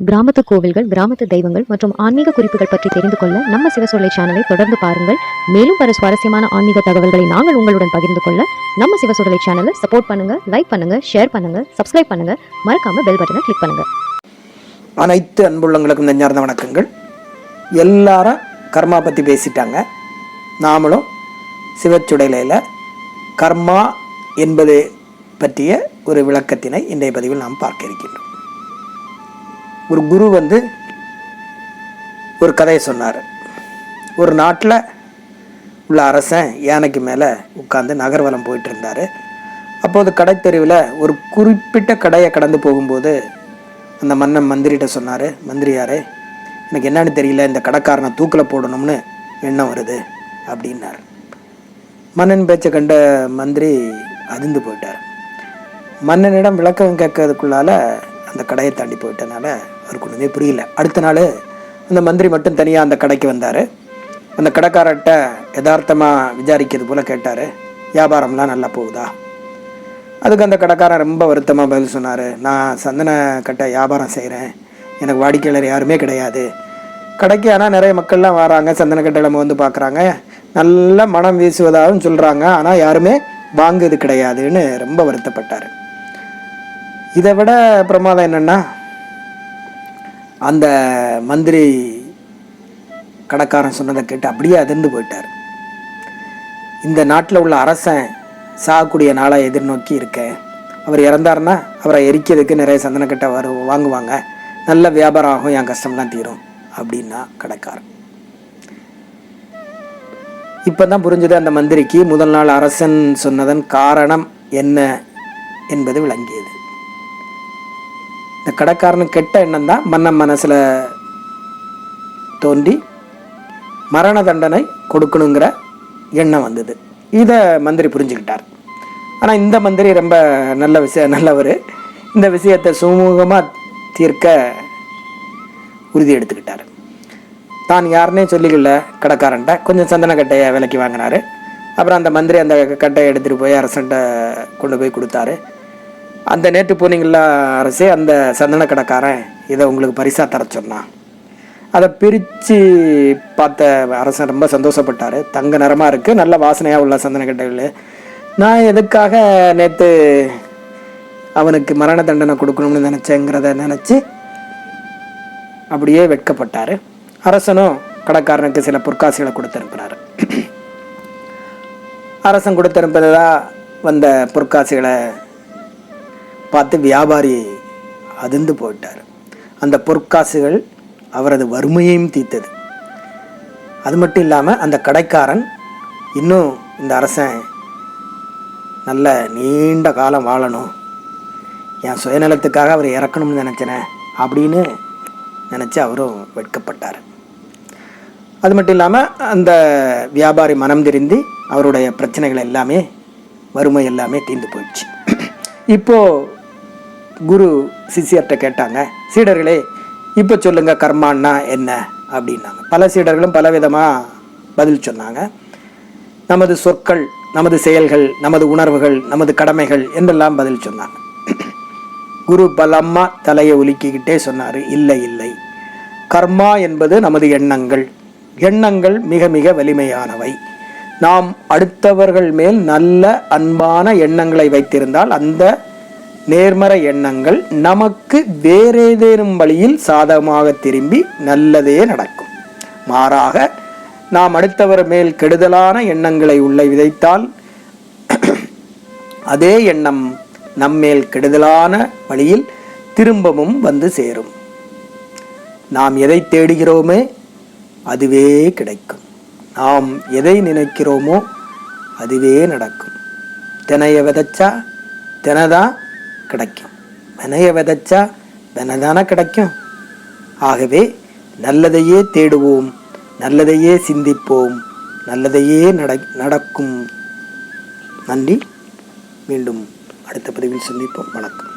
கிராமத்து கோவில்கள் கிராமத்து தெய்வங்கள் மற்றும் ஆன்மீக குறிப்புகள் பற்றி தெரிந்து கொள்ள நம்ம சிவசொல்லை சேனலை தொடர்ந்து பாருங்கள். மேலும் பல சுவாரஸ்யமான ஆன்மீக தகவல்களை நாங்கள் உங்களுடன் பகிர்ந்து கொள்ள நம்ம சிவசொல்லை சேனலை சப்போர்ட் பண்ணுங்க லைக் பண்ணுங்க ஷேர் பண்ணுங்க சப்ஸ்கிரைப் பண்ணுங்க. மறக்காம பெல் பட்டனை கிளிக் பண்ணுங்க. அனைத்து அன்புள்ளங்களுக்கும் நெஞ்சார்ந்த வணக்கங்கள். எல்லாரும் கர்மா பற்றி பேசிட்டாங்க. நாமளும் சிவச்சுடலையில் கர்மா என்பது பற்றிய ஒரு விளக்கத்தினை இன்றைய பதிவில் நாம் பார்க்க இருக்கின்றோம். ஒரு குரு வந்து ஒரு கதையை சொன்னார். ஒரு நாட்டில் உள்ள அரசன் யானைக்கு மேலே உட்காந்து நகர்வலம் போயிட்டு இருந்தார் அப்போது கடைத்தெருவில் ஒரு குறிப்பிட்ட கடையை கடந்து போகும்போது அந்த மன்னன் மந்திரிகிட்ட சொன்னார் மந்திரியாரே எனக்கு என்னன்னு தெரியல இந்த கடைக்காரனை தூக்கில் போடணும்னு எண்ணம் வருது அப்படின்னார். மன்னன் பேச்சை கண்ட மந்திரி அதிர்ந்து போயிட்டார். மன்னனிடம் விளக்கம் கேட்கறதுக்குள்ளால அந்த கடையை தாண்டி போயிட்டனால அவருக்கு ஒன்றுமே புரியல. அடுத்த நாள் அந்த மந்திரி மட்டும் தனியாக அந்த கடைக்கு வந்தார். அந்த கடைக்காரர்கிட்ட யதார்த்தமாக விசாரிக்கிறது போல் கேட்டார். வியாபாரம்லாம் நல்லா போகுதா? அதுக்கு அந்த கடைக்காரன் ரொம்ப வருத்தமாக பதில் சொன்னார். நான் சந்தன கட்டை வியாபாரம் செய்கிறேன் எனக்கு வாடிக்கையாளர் யாருமே கிடையாது. கடைக்கு ஆனால் நிறைய மக்கள்லாம் வராங்க. சந்தன கட்டை வந்து பார்க்குறாங்க நல்ல மனம் வீசுவதாகவும் சொல்கிறாங்க ஆனால் யாருமே வாங்குறது கிடையாதுன்னு ரொம்ப வருத்தப்பட்டார். இதை விட பிரமாதம் என்னென்னா அந்த மந்திரி கடைக்காரன் சொன்னதை கேட்டு அப்படியே அதிர்ந்து போயிட்டார். இந்த நாட்டில் உள்ள அரசன் சாகக்கூடிய நாளாக எதிர்நோக்கி இருக்கேன் அவர் இறந்தாருன்னா அவரை எரிக்கிறதுக்கு நிறைய சந்தனக்கட்டை வரும் வாங்குவாங்க. நல்ல வியாபாரம் ஆகும் என் கஷ்டம்லாம் தீரும் அப்படின்னா கடைக்காரன். இப்போ தான் புரிஞ்சது அந்த மந்திரிக்கு முதல் நாள் அரசன் சொன்னதன் காரணம் என்ன என்பது விளங்கியது. இந்த கடைக்காரனுக்கு கெட்ட எண்ணம் தான் மன்னன் மனசில் தோன்றி மரண தண்டனை கொடுக்கணுங்கிற எண்ணம் வந்தது. இதை மந்திரி புரிஞ்சுக்கிட்டார். ஆனால் இந்த மந்திரி ரொம்ப நல்ல விஷய நல்லவர். இந்த விஷயத்தை சுமூகமாக தீர்க்க உறுதி எடுத்துக்கிட்டார். தான் யாருன்னே சொல்லிக்கல கடைக்காரன்ட்ட. கொஞ்சம் சந்தன கட்டையை விலைக்கு வாங்கினாரு. அப்புறம் அந்த மந்திரி அந்த கட்டையை எடுத்துகிட்டு போய் அரசன்ட்ட கொண்டு போய் கொடுத்தாரு. அந்த நேற்று போனீங்களா அரசே அந்த சந்தன கடைக்காரன் இதை உங்களுக்கு பரிசாக தர சொன்னான் அதை பிரித்து பார்த்த அரசன் ரொம்ப சந்தோஷப்பட்டார். தங்க நிறமாக இருக்குது நல்ல வாசனையாக உள்ள சந்தன கட்டைகள். நான் எதுக்காக நேற்று அவனுக்கு மரண தண்டனை கொடுக்கணும்னு நினச்சேங்கிறத நினச்சி அப்படியே வெட்கப்பட்டார். அரசனும் கடைக்காரனுக்கு சில பொற்காசுகளை கொடுத்துருக்கிறாரு. அரசன் கொடுத்தனுப்பதா வந்த பொற்காசுகளை பார்த்து வியாபாரி அதிர்ந்து போயிட்டார். அந்த பொற்காசுகள் அவரது வறுமையையும் தீர்த்தது. அது மட்டும் இல்லாமல் அந்த கடைக்காரன் இன்னும் இந்த அரசன் நல்ல நீண்ட காலம் வாழணும். என் சுயநலத்துக்காக அவர் இறக்கணும்னு நினச்சினேன் அப்படின்னு நினச்சி அவரும் வெட்கப்பட்டார். அது மட்டும் இல்லாமல் அந்த வியாபாரி மனம் திருந்தி அவருடைய பிரச்சனைகள் எல்லாமே வறுமை எல்லாமே தீர்ந்து போயிடுச்சு. இப்போது குரு சிஷியர்கிட்ட கேட்டாங்க சீடர்களே இப்போ சொல்லுங்க கர்மான்னா என்ன? அப்படின்னாங்க. பல சீடர்களும் பலவிதமாக பதில் சொன்னாங்க. நமது சொற்கள் நமது செயல்கள் நமது உணர்வுகள் நமது கடமைகள் என்றெல்லாம் பதில் சொன்னாங்க. குரு பலம்மா தலையை ஒலுக்கிக்கிட்டே சொன்னார் இல்லை இல்லை. கர்மா என்பது நமது எண்ணங்கள். எண்ணங்கள் மிக மிக வலிமையானவை. நாம் அடுத்தவர்கள் மேல் நல்ல அன்பான எண்ணங்களை வைத்திருந்தால் அந்த நேர்மறை எண்ணங்கள் நமக்கு வேறேதேனும் வழியில் சாதகமாக திரும்பி நல்லதே நடக்கும். மாறாக நாம் அடுத்தவர் மேல் கெடுதலான எண்ணங்களை உள்ளே விதைத்தால் அதே எண்ணம் நம்மேல் கெடுதலான வழியில் திரும்பவும் வந்து சேரும். நாம் எதை தேடுகிறோமே அதுவே கிடைக்கும். நாம் எதை நினைக்கிறோமோ அதுவே நடக்கும். தினைய விதைச்சா தினைதான் கிடைக்கும். வினைய விதைச்சா வினைதானே கிடைக்கும். ஆகவே நல்லதையே தேடுவோம் நல்லதையே சிந்திப்போம் நல்லதையே நட நடக்கும். நன்றி. மீண்டும் அடுத்த பதிவில் சந்திப்போம். வணக்கம்.